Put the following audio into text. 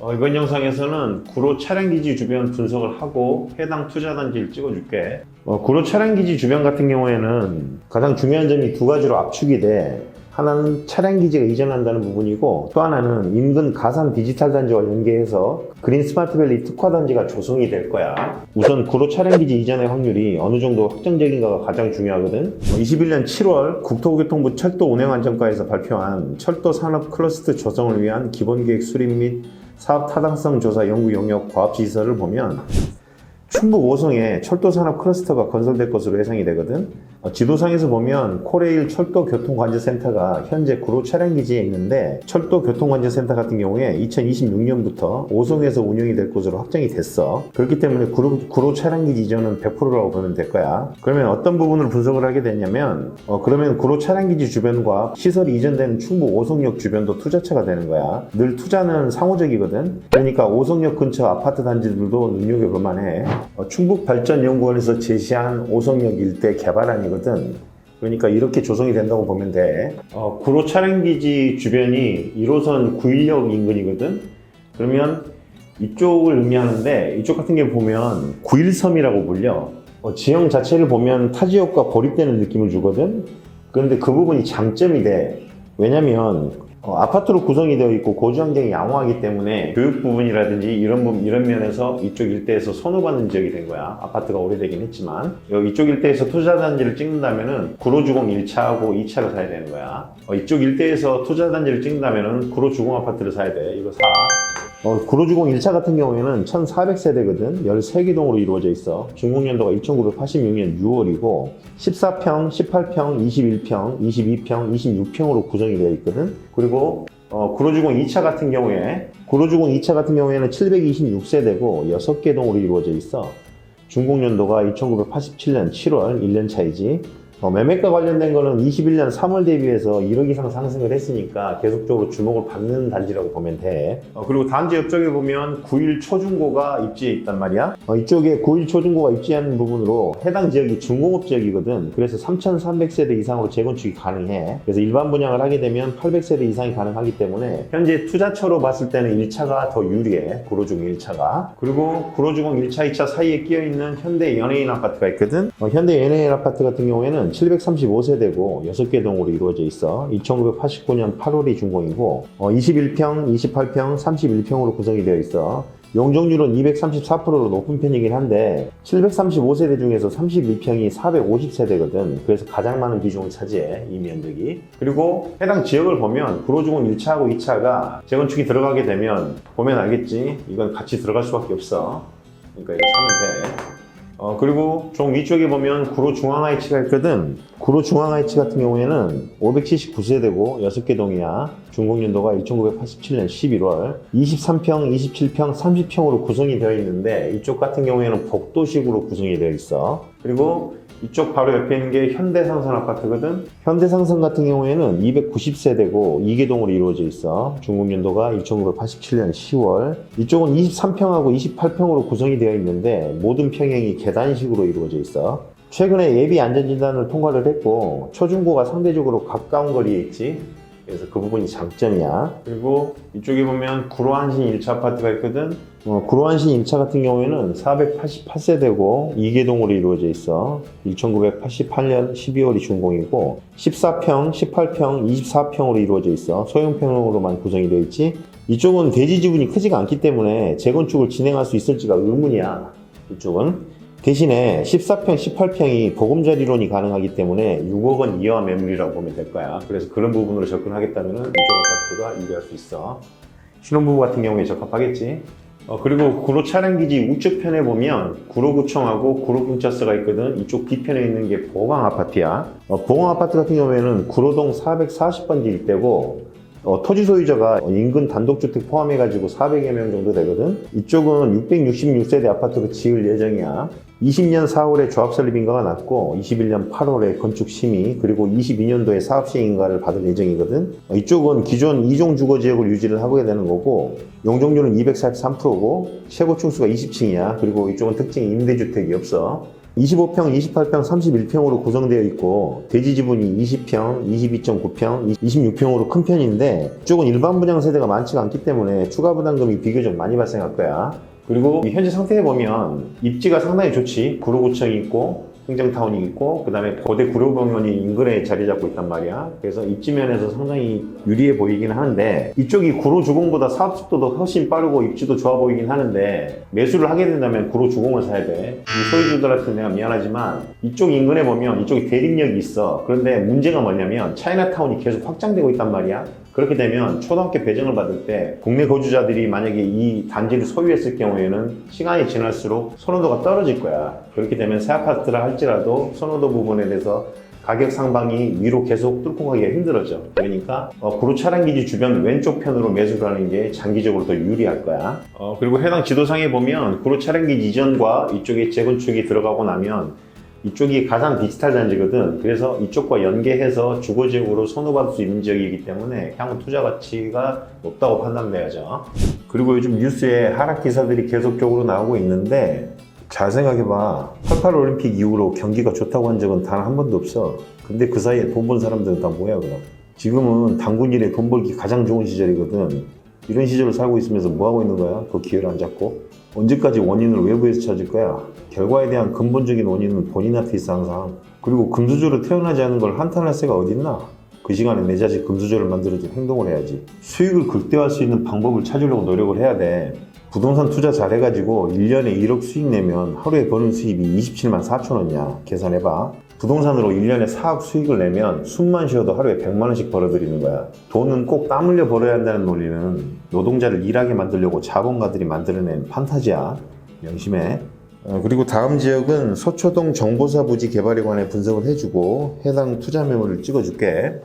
어, 이번 영상에서는 구로 차량기지 주변 분석을 하고 해당 투자단지를 찍어줄게. 어, 구로 차량기지 주변 같은 경우에는 가장 중요한 점이 두 가지로 압축이 돼. 하나는 차량기지가 이전한다는 부분이고 또 하나는 인근 가상 디지털 단지와 연계해서 그린 스마트밸리 특화 단지가 조성이 될 거야. 우선 구로 차량기지 이전의 확률이 어느 정도 확정적인가가 가장 중요하거든. 21년 7월 국토교통부 철도 운행안전과에서 발표한 철도 산업 클러스터 조성을 위한 기본계획 수립 및 사업 타당성 조사 연구 용역 과업 지시서를 보면 충북 오송에 철도 산업 클러스터가 건설될 것으로 예상이 되거든. 어, 지도상에서 보면 코레일 철도 교통관제센터가 현재 구로 차량 기지에 있는데 철도 교통관제센터 같은 경우에 2026년부터 오송에서 운영이 될 것으로 확정이 됐어. 그렇기 때문에 구로, 구로 차량 기지 이전은 100%라고 보면 될 거야. 그러면 어떤 부분을 분석을 하게 되냐면 어, 그러면 구로 차량 기지 주변과 시설이 이전되는 충북 오송역 주변도 투자처가 되는 거야. 늘 투자는 상호적이거든. 그러니까 오송역 근처 아파트 단지들도 눈여겨볼 만 해. 어, 충북발전연구원에서 제시한 오송역 일대 개발안이 거든. 그러니까 이렇게 조성이 된다고 보면 돼. 어, 구로 차량기지 주변이 1호선 9일역 인근이거든. 그러면 이쪽을 의미하는데 이쪽 같은 게 보면 9일섬이라고 불려. 어, 지형 자체를 보면 타 지역과 고립되는 느낌을 주거든. 그런데 그 부분이 장점이 돼. 왜냐면 어, 아파트로 구성이 되어 있고 거주 환경이 양호하기 때문에 교육 부분이라든지 이런 부분, 이런 면에서 이쪽 일대에서 선호받는 지역이 된 거야. 아파트가 오래되긴 했지만 이쪽 일대에서 투자 단지를 찍는다면은 구로주공 1차하고 2차를 사야 되는 거야. 어, 이쪽 일대에서 투자 단지를 찍는다면은 구로주공 아파트를 사야 돼. 이거 사. 어, 구로주공 1차 같은 경우에는 1,400세대거든. 13개 동으로 이루어져 있어. 준공연도가 1986년 6월이고 14평, 18평, 21평, 22평, 26평으로 구성이 되어 있거든. 그리고 어, 구로주공 2차 같은 경우에 구로주공 2차 같은 경우에는 726세대고 6개 동으로 이루어져 있어. 준공연도가 1987년 7월 1년 차이지. 어, 매매가 관련된 거는 21년 3월 대비해서 1억 이상 상승을 했으니까 계속적으로 주목을 받는 단지라고 보면 돼. 어, 그리고 단지 옆쪽에 보면 9일 초중고가 입지해 있단 말이야. 어, 이쪽에 9일 초중고가 입지하는 부분으로 해당 지역이 중공업 지역이거든. 그래서 3,300세대 이상으로 재건축이 가능해. 그래서 일반 분양을 하게 되면 800세대 이상이 가능하기 때문에 현재 투자처로 봤을 때는 1차가 더 유리해. 구로주공 1차가. 그리고 구로주공 1차, 2차 사이에 끼어 있는 현대 연예인 아파트가 있거든. 어, 현대 연예인 아파트 같은 경우에는 735세대고 6개 동으로 이루어져 있어 1989년 8월이 준공이고 어, 21평, 28평, 31평으로 구성이 되어 있어. 용적률은 234%로 높은 편이긴 한데 735세대 중에서 31평이 450세대거든. 그래서 가장 많은 비중을 차지해 이 면적이. 그리고 해당 지역을 보면 구로주공 1차하고 2차가 재건축이 들어가게 되면 보면 알겠지 이건 같이 들어갈 수밖에 없어. 그러니까 이거 사면 돼 어, 그리고 좀 위쪽에 보면 구로 중앙하이치가 있거든. 구로 중앙하이치 같은 경우에는 579세대고 6개 동이야. 준공연도가 1987년 11월. 23평, 27평, 30평으로 구성이 되어 있는데 이쪽 같은 경우에는 복도식으로 구성이 되어 있어. 그리고 이쪽 바로 옆에 있는 게 현대상선 아파트거든. 현대상선 같은 경우에는 290세대고 2개동으로 이루어져 있어. 중공연도가 1987년 10월. 이쪽은 23평하고 28평으로 구성이 되어 있는데 모든 평형이 계단식으로 이루어져 있어. 최근에 예비 안전진단을 통과를 했고 초중고가 상대적으로 가까운 거리에 있지. 그래서 그 부분이 장점이야. 그리고 이쪽에 보면 구로한신 1차 아파트가 있거든. 어, 구로한신 1차 같은 경우에는 488세대고 2개동으로 이루어져 있어. 1988년 12월이 준공이고 14평, 18평, 24평으로 이루어져 있어. 소형평으로만 구성이 되어 있지. 이쪽은 대지 지분이 크지가 않기 때문에 재건축을 진행할 수 있을지가 의문이야. 이쪽은. 대신에 14평, 18평이 보금자 리론이 가능하기 때문에 6억 원 이하 매물이라고 보면 될 거야. 그래서 그런 부분으로 접근하겠다면 이쪽 아파트가 유리할 수 있어. 신혼부부 같은 경우에 적합하겠지. 어, 그리고 구로 차량기지 우측편에 보면 구로구청하고 구로경찰서가 있거든. 이쪽 뒤편에 있는 게 보강 아파트야. 어, 보강 아파트 같은 경우에는 구로동 440번지 일대고 어, 토지 소유자가 인근 단독주택 포함해가지고 400여 명 정도 되거든. 이쪽은 666세대 아파트로 지을 예정이야. 20년 4월에 조합 설립 인가가 났고 21년 8월에 건축 심의 그리고 22년도에 사업 시행 인가를 받을 예정이거든. 어, 이쪽은 기존 2종 주거 지역을 유지를 하게 되는 거고 용적률은 243%고 최고 층수가 20층이야. 그리고 이쪽은 특징이 임대주택이 없어. 25평, 28평, 31평으로 구성되어 있고 대지 지분이 20평, 22.9평, 26평으로 큰 편인데 이쪽은 일반 분양 세대가 많지가 않기 때문에 추가 부담금이 비교적 많이 발생할 거야. 그리고 이 현재 상태에 보면 입지가 상당히 좋지. 구로구청이 있고 행정타운이 있고 그 다음에 고대 구로병원이 인근에 자리 잡고 있단 말이야. 그래서 입지 면에서 상당히 유리해 보이긴 하는데 이쪽이 구로주공보다 사업 속도도 훨씬 빠르고 입지도 좋아 보이긴 하는데 매수를 하게 된다면 구로주공을 사야 돼. 이 소유주들한테 내가 미안하지만 이쪽 인근에 보면 이쪽이 대림역이 있어. 그런데 문제가 뭐냐면 차이나타운이 계속 확장되고 있단 말이야. 그렇게 되면 초등학교 배정을 받을 때 국내 거주자들이 만약에 이 단지를 소유했을 경우에는 시간이 지날수록 선호도가 떨어질 거야. 그렇게 되면 새 아파트라 할지라도 선호도 부분에 대해서 가격 상방이 위로 계속 뚫고 가기가 힘들어져. 그러니까 어, 구로 차량 기지 주변 왼쪽 편으로 매수를 하는 게 장기적으로 더 유리할 거야. 어, 그리고 해당 지도상에 보면 구로 차량 기지 이전과 이쪽에 재건축이 들어가고 나면 이쪽이 가장 디지털 단지거든. 그래서 이쪽과 연계해서 주거지역으로 선호받을 수 있는 지역이기 때문에 향후 투자 가치가 높다고 판단돼야죠. 그리고 요즘 뉴스에 하락 기사들이 계속적으로 나오고 있는데 잘 생각해봐. 88 올림픽 이후로 경기가 좋다고 한 적은 단 한 번도 없어. 근데 그 사이에 돈 번 사람들은 다 뭐야 그럼? 지금은 당군 일에 돈 벌기 가장 좋은 시절이거든. 이런 시절을 살고 있으면서 뭐 하고 있는 거야? 그 기회를 안 잡고? 언제까지 원인을 외부에서 찾을 거야? 결과에 대한 근본적인 원인은 본인한테 있어 항상. 그리고 금수저로 태어나지 않은 걸 한탄할 새가 어딨나? 그 시간에 내 자식 금수저를 만들어줄 행동을 해야지. 수익을 극대화할 수 있는 방법을 찾으려고 노력을 해야 돼. 부동산 투자 잘해가지고 1년에 1억 수익 내면 하루에 버는 수입이 27만 4천 원이야. 계산해봐. 부동산으로 1년에 4억 수익을 내면 숨만 쉬어도 하루에 100만 원씩 벌어들이는 거야. 돈은 꼭 땀 흘려 벌어야 한다는 논리는 노동자를 일하게 만들려고 자본가들이 만들어낸 판타지야. 명심해. 어, 그리고 다음 지역은 서초동 정보사 부지 개발에 관해 분석을 해주고 해당 투자 메모를 찍어줄게.